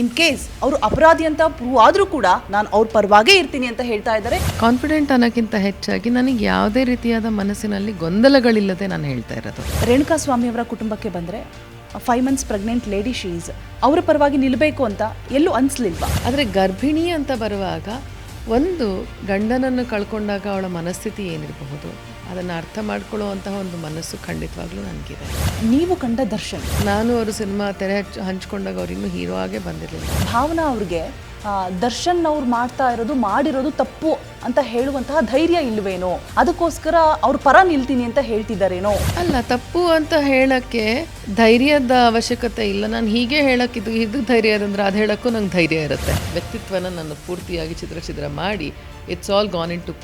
In case ಅವರು ಅಪರಾಧಿ ಅಂತ ಪ್ರೂವ್ ಆದರೂ ಕೂಡ ನಾನು ಅವ್ರ ಪರವಾಗೇ ಇರ್ತೀನಿ ಅಂತ ಹೇಳ್ತಾ ಇದ್ದಾರೆ. ಕಾನ್ಫಿಡೆಂಟ್ ಅನ್ನೋಕ್ಕಿಂತ ಹೆಚ್ಚಾಗಿ ನನಗೆ ಯಾವುದೇ ರೀತಿಯಾದ ಮನಸ್ಸಿನಲ್ಲಿ ಗೊಂದಲಗಳಿಲ್ಲದೆ ನಾನು ಹೇಳ್ತಾ ಇರೋದು. ರೇಣುಕಾ ಸ್ವಾಮಿ ಅವರ ಕುಟುಂಬಕ್ಕೆ ಬಂದರೆ five months pregnant lady she's ಅವರ ಪರವಾಗಿ ನಿಲ್ಲಬೇಕು ಅಂತ ಎಲ್ಲೂ ಅನಿಸ್ಲಿಲ್ವಾ? ಆದರೆ ಗರ್ಭಿಣಿ ಅಂತ ಬರುವಾಗ ಒಂದು ಗಂಡನನ್ನು ಕಳ್ಕೊಂಡಾಗ ಅವಳ ಮನಸ್ಥಿತಿ ಏನಿರಬಹುದು ಅದನ್ನು ಅರ್ಥ ಮಾಡ್ಕೊಳ್ಳುವಂತಹ ಒಂದು ಮನಸ್ಸು ಖಂಡಿತವಾಗ್ಲೂ ನನಗಿದೆ. ನೀವು ಕಂಡ ದರ್ಶನ್? ನಾನು ಅವರು ಸಿನಿಮಾ ತೆರೆ ಹಚ್ಚ ಹಂಚ್ಕೊಂಡಾಗ ಅವ್ರು ಇನ್ನೂ ಹೀರೋ ಆಗೇ ಬಂದಿರಲಿಲ್ಲ. ಭಾವನಾ ಅವ್ರಿಗೆ ದರ್ಶನ್ ಅವ್ರು ಮಾಡ್ತಾ ಇರೋದು, ಮಾಡಿರೋದು ತಪ್ಪು ಅಂತ ಹೇಳುವಂತಹ ಧೈರ್ಯ ಇಲ್ವೇನೋ? ಅದಕ್ಕೋಸ್ಕರ ಅವ್ರ ಪರ ನಿಲ್ತೀನಿ ಅಂತ ಹೇಳ್ತಿದ್ದಾರೇನೋ ಅಲ್ಲ, ತಪ್ಪು ಅಂತ ಹೇಳಕ್ಕೆ ಧೈರ್ಯದ ಅವಶ್ಯಕತೆ ಇಲ್ಲ. ನಾನು ಹೀಗೆ ಹೇಳಕ್ಕಿದ್ದು ಇದು ಧೈರ್ಯ ಅಂದ್ರೆ ಅದು ಹೇಳಕ್ಕೂ ನಂಗೆ ಧೈರ್ಯ ಇರುತ್ತೆ. ವ್ಯಕ್ತಿತ್ವನ ನಾನು ಪೂರ್ತಿಯಾಗಿ ಚಿತ್ರ ಚಿತ್ರ ಮಾಡಿ it's all gone into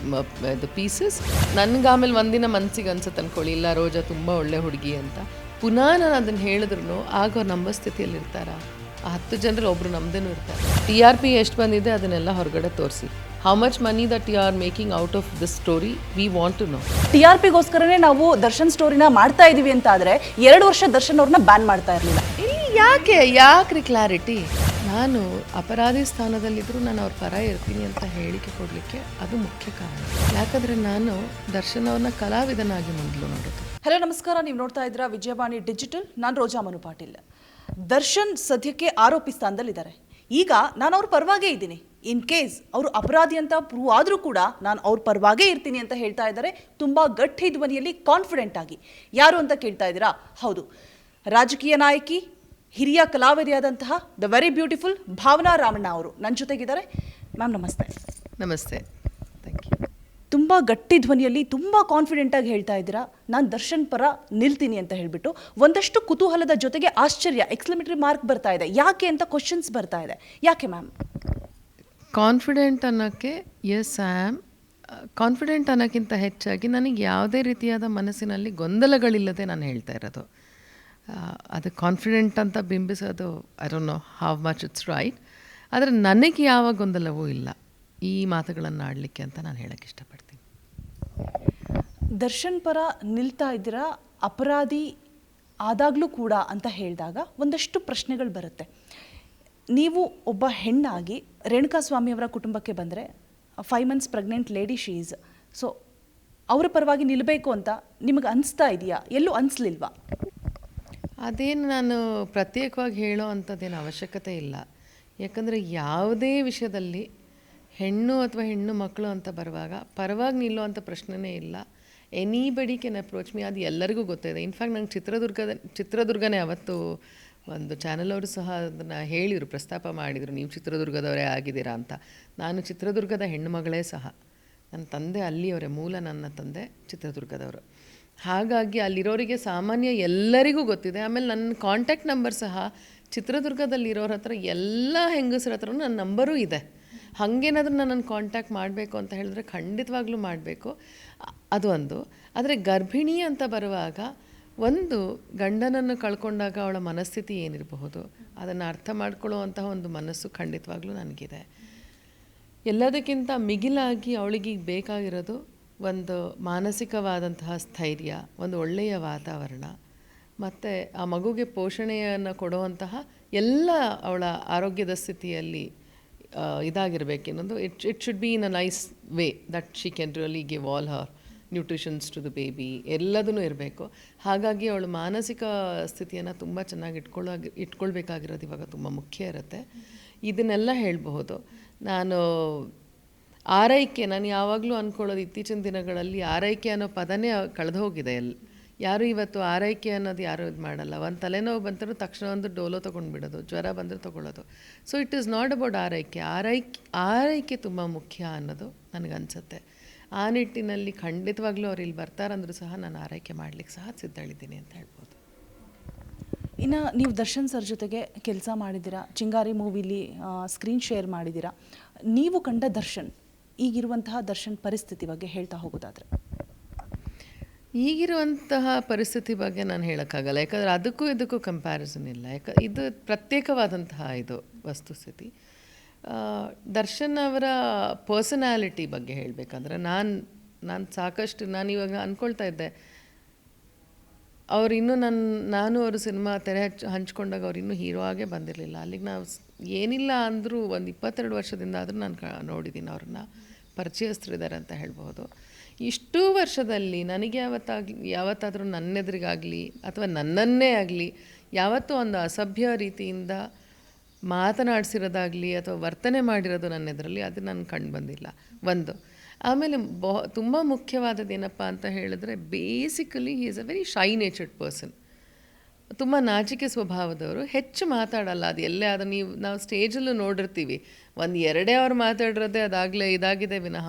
the pieces ನನ್ಗೆ ಆಮೇಲೆ ಒಂದಿನ ಮನಸ್ಸಿಗೆ ಅನ್ಸುತ್ತೆ ಅನ್ಕೊಳ್ಳಿ, ಇಲ್ಲ, ರೋಜಾ ತುಂಬ ಒಳ್ಳೆ ಹುಡುಗಿ ಅಂತ. ಪುನಃ ನಾನು ಅದನ್ನು ಹೇಳಿದ್ರು ಆಗ ಅವ್ರು ನಂಬ ಸ್ಥಿತಿಯಲ್ಲಿ ಇರ್ತಾರ ಆ ಹತ್ತು ಜನರಲ್ಲಿ ಒಬ್ರು ನಮ್ದೇನು ಇರ್ತಾರೆ ಟಿ ಆರ್ ಪಿ ಎಷ್ಟು ಬಂದಿದೆ ಅದನ್ನೆಲ್ಲ ಹೊರಗಡೆ ತೋರಿಸಿ. How much money that you are making out of this story we want to know T R ಪಿಗೋಸ್ಕರನೇ ನಾವು ದರ್ಶನ್ ಸ್ಟೋರಿನ ಮಾಡ್ತಾ ಇದೀವಿ ಅಂತ ಆದ್ರೆ ಎರಡು ವರ್ಷ ದರ್ಶನ್ ಅವ್ರನ್ನ ಬ್ಯಾನ್ ಮಾಡ್ತಾ ಇರಲಿಲ್ಲ. ಇಲ್ಲಿ ಯಾಕೆ ಯಾಕ್ರಿ ಕ್ಲಾರಿಟಿ ನಾನು ಅಪರಾಧಿ ಸ್ಥಾನದಲ್ಲಿದ್ದರೂ ನಾನು ಅವ್ರ ಪರ ಇರ್ತೀನಿ ಅಂತ ಹೇಳಿಕೆ ಕೊಡಲಿಕ್ಕೆ ಅದು ಮುಖ್ಯ ಕಾರಣ. ಯಾಕಂದರೆ ನಾನು ದರ್ಶನ್ ಅವ್ರನ್ನ ಕಲಾವಿದನಾಗಿ ಮೊದಲು ನೋಡೋದು ಹಲೋ ನಮಸ್ಕಾರ. ನೀವು ನೋಡ್ತಾ ಇದ್ದೀರಾ ವಿಜಯವಾಣಿ ಡಿಜಿಟಲ್. ನಾನು ರೋಜಾ ಮನು ಪಾಟೀಲ್. ದರ್ಶನ್ ಸದ್ಯಕ್ಕೆ ಆರೋಪಿ ಸ್ಥಾನದಲ್ಲಿದ್ದಾರೆ. ಈಗ ನಾನು ಅವ್ರ ಪರವಾಗೇ ಇದ್ದೀನಿ. ಇನ್ ಕೇಸ್ ಅವರು ಅಪರಾಧಿ ಅಂತ ಪ್ರೂವ್ ಆದರೂ ಕೂಡ ನಾನು ಅವ್ರ ಪರವಾಗೇ ಇರ್ತೀನಿ ಅಂತ ಹೇಳ್ತಾ ಇದ್ದಾರೆ. ತುಂಬ ಗಟ್ಟಿ ಧ್ವನಿಯಲ್ಲಿ ಕಾನ್ಫಿಡೆಂಟ್ ಆಗಿ. ಯಾರು ಅಂತ ಕೇಳ್ತಾ ಇದ್ದೀರಾ? ಹೌದು. ರಾಜಕೀಯ ನಾಯಕಿ, ಹಿರಿಯ ಕಲಾವಿದೆಯಾದಂತಹ the very beautiful Bhavana Ramanna ಅವರು ನನ್ನ ಜೊತೆಗಿದ್ದಾರೆ. ಮ್ಯಾಮ್ ನಮಸ್ತೆ. ನಮಸ್ತೆ. ತುಂಬ ಗಟ್ಟಿ ಧ್ವನಿಯಲ್ಲಿ ತುಂಬ ಕಾನ್ಫಿಡೆಂಟಾಗಿ ಹೇಳ್ತಾ ಇದ್ದೀರಾ? ನಾನು ದರ್ಶನ್ ಪರ ನಿಲ್ತೀನಿ ಅಂತ ಹೇಳಿಬಿಟ್ಟು ಒಂದಷ್ಟು ಕುತೂಹಲದ ಜೊತೆಗೆ ಆಶ್ಚರ್ಯ ಎಕ್ಸ್ಲಮೇಟರಿ ಮಾರ್ಕ್ ಬರ್ತಾ ಇದೆ. ಯಾಕೆ ಅಂತ ಕ್ವಶನ್ಸ್ ಬರ್ತಾ ಇದೆ. ಯಾಕೆ ಮ್ಯಾಮ್ ಕಾನ್ಫಿಡೆಂಟ್ ಅನ್ನೋಕ್ಕೆ ಎಸ್ ಆಮ್ ಕಾನ್ಫಿಡೆಂಟ್ ಅನ್ನೋಕ್ಕಿಂತ ಹೆಚ್ಚಾಗಿ ನನಗೆ ಯಾವುದೇ ರೀತಿಯಾದ ಮನಸ್ಸಿನಲ್ಲಿ ಗೊಂದಲಗಳಿಲ್ಲದೆ ನಾನು ಹೇಳ್ತಾ ಇರೋದು. ಅದು ಕಾನ್ಫಿಡೆಂಟ್ ಅಂತ ಬಿಂಬಿಸೋದು I don't know how much it's right ಆದರೆ ನನಗೆ ಯಾವ ಗೊಂದಲವೂ ಇಲ್ಲ. ಈ ಮಾತುಗಳನ್ನು ಆಡಲಿಕ್ಕೆ ಅಂತ ನಾನು ಹೇಳಕ್ಕೆ ಇಷ್ಟಪಡ್ತೀನಿ. ದರ್ಶನ್ ಪರ ನಿಲ್ತಾ ಇದ್ದೀರಾ? ಅಪರಾಧಿ ಆದಾಗಲೂ ಕೂಡ ಅಂತ ಹೇಳಿದಾಗ ಒಂದಷ್ಟು ಪ್ರಶ್ನೆಗಳು ಬರುತ್ತೆ. ನೀವು ಒಬ್ಬ ಹೆಣ್ಣಾಗಿ ರೇಣುಕಾ ಸ್ವಾಮಿಯವರ ಕುಟುಂಬಕ್ಕೆ ಬಂದರೆ five months pregnant lady she's so ಅವರ ಪರವಾಗಿ ನಿಲ್ಲಬೇಕು ಅಂತ ನಿಮಗೆ ಅನಿಸ್ತಾ ಇದೆಯಾ? ಎಲ್ಲೂ ಅನಿಸ್ಲಿಲ್ವಾ? ಅದೇನು ನಾನು ಪ್ರತ್ಯೇಕವಾಗಿ ಹೇಳೋ ಅಂಥದ್ದೇನು ಅವಶ್ಯಕತೆ ಇಲ್ಲ. ಯಾಕಂದರೆ ಯಾವುದೇ ವಿಷಯದಲ್ಲಿ ಹೆಣ್ಣು ಅಥವಾ ಹೆಣ್ಣು ಮಕ್ಕಳು ಅಂತ ಬರುವಾಗ ಪರವಾಗಿ ನಿಲ್ಲೋ ಅಂತ ಪ್ರಶ್ನೆನೇ ಇಲ್ಲ. ಎನಿಬಡಿ ಕೆನ್ ಅಪ್ರೋಚ್ ಮೀ, ಅದು ಎಲ್ಲರಿಗೂ ಗೊತ್ತಿದೆ. ಇನ್ಫ್ಯಾಕ್ಟ್ ನಂಗೆ ಚಿತ್ರದುರ್ಗದ, ಚಿತ್ರದುರ್ಗನೇ ಅವತ್ತು ಒಂದು ಚಾನಲ್ ಅವರು ಸಹ ಅದನ್ನು ಹೇಳಿದರು, ಪ್ರಸ್ತಾಪ ಮಾಡಿದರು, ನೀವು ಚಿತ್ರದುರ್ಗದವರೇ ಆಗಿದ್ದೀರಾ ಅಂತ. ನಾನು ಚಿತ್ರದುರ್ಗದ ಹೆಣ್ಣುಮಗಳೇ ಸಹ. ನನ್ನ ತಂದೆ ಅಲ್ಲಿಯವರೇ, ಮೂಲ ನನ್ನ ತಂದೆ ಚಿತ್ರದುರ್ಗದವರು. ಹಾಗಾಗಿ ಅಲ್ಲಿರೋರಿಗೆ ಸಾಮಾನ್ಯ ಎಲ್ಲರಿಗೂ ಗೊತ್ತಿದೆ. ಆಮೇಲೆ ನನ್ನ ಕಾಂಟ್ಯಾಕ್ಟ್ ನಂಬರ್ ಸಹ ಚಿತ್ರದುರ್ಗದಲ್ಲಿರೋರ ಹತ್ರ, ಎಲ್ಲ ಹೆಂಗಸರ ಹತ್ರ ನನ್ನ ನಂಬರೂ ಇದೆ. ಹಾಗೇನಾದ್ರೂ ನನ್ನನ್ನು ಕಾಂಟ್ಯಾಕ್ಟ್ ಮಾಡಬೇಕು ಅಂತ ಹೇಳಿದ್ರೆ ಖಂಡಿತವಾಗ್ಲೂ ಮಾಡಬೇಕು. ಅದು ಒಂದು. ಆದರೆ ಗರ್ಭಿಣಿ ಅಂತ ಬರುವಾಗ ಒಂದು ಗಂಡನನ್ನು ಕಳ್ಕೊಂಡಾಗ ಅವಳ ಮನಸ್ಥಿತಿ ಏನಿರಬಹುದು, ಅದನ್ನು ಅರ್ಥ ಮಾಡ್ಕೊಳ್ಳುವಂತಹ ಒಂದು ಮನಸ್ಸು ಖಂಡಿತವಾಗ್ಲೂ ನನಗಿದೆ. ಎಲ್ಲದಕ್ಕಿಂತ ಮಿಗಿಲಾಗಿ ಅವಳಿಗೆ ಬೇಕಾಗಿರೋದು ಒಂದು ಮಾನಸಿಕವಾದಂತಹ ಸ್ಥೈರ್ಯ, ಒಂದು ಒಳ್ಳೆಯ ವಾತಾವರಣ, ಮತ್ತು ಆ ಮಗುಗೆ ಪೋಷಣೆಯನ್ನು ಕೊಡುವಂತಹ ಎಲ್ಲ ಅವಳ ಆರೋಗ್ಯದ ಸ್ಥಿತಿಯಲ್ಲಿ ಇನ್ನೊಂದು it it should be in a nice way that she can really give all her nutritions to the baby ಎಲ್ಲದೂ ಇರಬೇಕು. ಹಾಗಾಗಿ ಅವಳು ಮಾನಸಿಕ ಸ್ಥಿತಿಯನ್ನು ತುಂಬ ಚೆನ್ನಾಗಿ ಇಟ್ಕೊಳ್ಳೋ ಇಟ್ಕೊಳ್ಬೇಕಾಗಿರೋದು ಇವಾಗ ತುಂಬ ಮುಖ್ಯ ಇರುತ್ತೆ. ಇದನ್ನೆಲ್ಲ ಹೇಳಬಹುದು. ನಾನು ಆರೈಕೆ, ನಾನು ಯಾವಾಗಲೂ ಅಂದ್ಕೊಳ್ಳೋದು ಇತ್ತೀಚಿನ ದಿನಗಳಲ್ಲಿ ಆರೈಕೆ ಅನ್ನೋ ಪದನೇ ಕಳೆದು ಹೋಗಿದೆ ಎಲ್ಲಿ ಯಾರು ಇವತ್ತು ಆರೈಕೆ ಅನ್ನೋದು ಯಾರು ಇದು ಮಾಡಲ್ಲ. ಒಂದು ತಲೆನೋವು ಬಂದರೂ ತಕ್ಷಣ ಒಂದು ಡೋಲೋ ತೊಗೊಂಡ್ಬಿಡೋದು, ಜ್ವರ ಬಂದರೆ ತೊಗೊಳ್ಳೋದು. So it is not about ಆರೈಕೆ. ಆರೈಕೆ ಆರೈಕೆ ತುಂಬ ಮುಖ್ಯ ಅನ್ನೋದು ನನಗನ್ಸುತ್ತೆ ಆ ನಿಟ್ಟಿನಲ್ಲಿ ಖಂಡಿತವಾಗ್ಲೂ ಅವ್ರು ಇಲ್ಲಿ ಬರ್ತಾರಂದ್ರೂ ಸಹ ನಾನು ಆರೈಕೆ ಮಾಡಲಿಕ್ಕೆ ಸಹ ಸಿದ್ಧಳಿದ್ದೀನಿ ಅಂತ ಹೇಳ್ಬೋದು. ಇನ್ನು ನೀವು ದರ್ಶನ್ ಸರ್ ಜೊತೆಗೆ ಕೆಲಸ ಮಾಡಿದ್ದೀರಾ? ಚಿಂಗಾರಿ ಮೂವಿಲಿ ಸ್ಕ್ರೀನ್ ಶೇರ್ ಮಾಡಿದ್ದೀರಾ? ನೀವು ಕಂಡ ದರ್ಶನ್, ಈಗಿರುವಂತಹ ದರ್ಶನ್ ಪರಿಸ್ಥಿತಿ ಬಗ್ಗೆ ಹೇಳ್ತಾ ಹೋಗೋದಾದ್ರೆ. ಈಗಿರುವಂತಹ ಪರಿಸ್ಥಿತಿ ಬಗ್ಗೆ ನಾನು ಹೇಳೋಕ್ಕಾಗಲ್ಲ. ಯಾಕಂದರೆ ಅದಕ್ಕೂ ಇದಕ್ಕೂ ಕಂಪ್ಯಾರಿಸನ್ ಇಲ್ಲ. ಯಾಕ, ಇದು ಪ್ರತ್ಯೇಕವಾದಂತಹ ಇದು ವಸ್ತುಸ್ಥಿತಿ ದರ್ಶನ್ ಅವರ ಪರ್ಸನಾಲಿಟಿ ಬಗ್ಗೆ ಹೇಳಬೇಕಂದ್ರೆ ನಾನು ನಾನು ಸಾಕಷ್ಟು, ನಾನು ಇವಾಗ ಅಂದ್ಕೊಳ್ತಾ ಇದ್ದೆ. ಅವ್ರು ಇನ್ನೂ ನನ್ನ ನಾನು ಅವರು ಸಿನಿಮಾ ತೆರೆ ಹಚ್ಚಿ ಹಂಚ್ಕೊಂಡಾಗ ಅವ್ರು ಇನ್ನೂ ಹೀರೋ ಆಗೇ ಬಂದಿರಲಿಲ್ಲ. ಅಲ್ಲಿಗೆ ನಾವು ಏನಿಲ್ಲ ಅಂದರೂ ಒಂದು ಇಪ್ಪತ್ತೆರಡು ವರ್ಷದಿಂದ ಆದರೂ ನಾನು ಕ ನೋಡಿದ್ದೀನಿ ಅವ್ರನ್ನ. ಪರಿಚಯಸ್ಥರಿದ್ದಾರೆ ಅಂತ ಹೇಳ್ಬೋದು ಇಷ್ಟೂ ವರ್ಷದಲ್ಲಿ ನನಗೆ ಯಾವತ್ತಾಗಲಿ, ಯಾವತ್ತಾದರೂ ನನ್ನೆದುರಿಗಾಗಲಿ ಅಥವಾ ನನ್ನನ್ನೇ ಆಗಲಿ ಯಾವತ್ತೂ ಒಂದು ಅಸಭ್ಯ ರೀತಿಯಿಂದ ಮಾತನಾಡಿಸಿರೋದಾಗಲಿ ಅಥವಾ ವರ್ತನೆ ಮಾಡಿರೋದು ನನ್ನ ಎದುರಲ್ಲಿ ಅದು ನಾನು ಕಂಡು ಬಂದಿಲ್ಲ. ಒಂದು. ಆಮೇಲೆ ಬಹ ತುಂಬ ಮುಖ್ಯವಾದದ್ದು ಏನಪ್ಪ ಅಂತ ಹೇಳಿದ್ರೆ basically he is a very shy natured person ತುಂಬ ನಾಚಿಕೆ ಸ್ವಭಾವದವರು, ಹೆಚ್ಚು ಮಾತಾಡಲ್ಲ. ಅದು ಎಲ್ಲೇ ಅದು ನೀವು, ನಾವು ಸ್ಟೇಜಲ್ಲೂ ನೋಡಿರ್ತೀವಿ. ಒಂದು ಎರಡೇ ಅವ್ರು ಮಾತಾಡಿರೋದೇ ಅದಾಗಲೇ ಇದಾಗಿದೆ ವಿನಃ.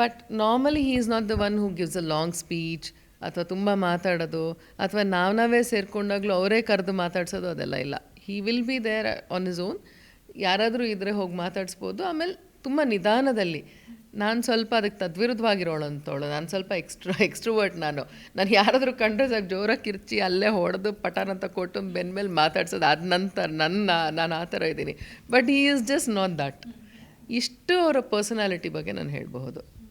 But normally he is not the one who gives a long speech ಅಥವಾ ತುಂಬ ಮಾತಾಡೋದು ಅಥವಾ ನಾವು ನಾವೇ ಸೇರ್ಕೊಂಡಾಗಲೂ ಅವರೇ ಕರೆದು ಮಾತಾಡ್ಸೋದು ಅದೆಲ್ಲ ಇಲ್ಲ. He will be there on his own ಯಾರಾದರೂ ಇದ್ದರೆ ಹೋಗಿ ಮಾತಾಡಿಸ್ಬೋದು. ಆಮೇಲೆ ತುಂಬ ನಿಧಾನದಲ್ಲಿ. ನಾನು ಸ್ವಲ್ಪ ಅದಕ್ಕೆ ತದ್ವಿರುದ್ಧವಾಗಿರೋಳು ಅಂತೋಳು ನಾನು ಸ್ವಲ್ಪ ಎಕ್ಸ್ಟ್ರಾ ಎಕ್ಸ್ಟ್ರೋವರ್ಟ್ ನಾನು. ನಾನು ಯಾರಾದರೂ ಕಂಡ್ರೆ ಸಾಕು ಜೋರಾಗಿ ಕಿರ್ಚಿ ಅಲ್ಲೇ ಹೊಡೆದು ಪಟಾನಂತ ಅಂತ ಕೊಟ್ಟು ಬೆನ್ಮೇಲೆ ಮಾತಾಡ್ಸೋದು ಅದ ನಂತರ ನನ್ನ, ನಾನು ಆ ಥರ ಇದ್ದೀನಿ. But he is just not that ಇಷ್ಟು ಅವರ ಪರ್ಸನಾಲಿಟಿ ಬಗ್ಗೆ ನಾನು ಹೇಳಬಹುದು.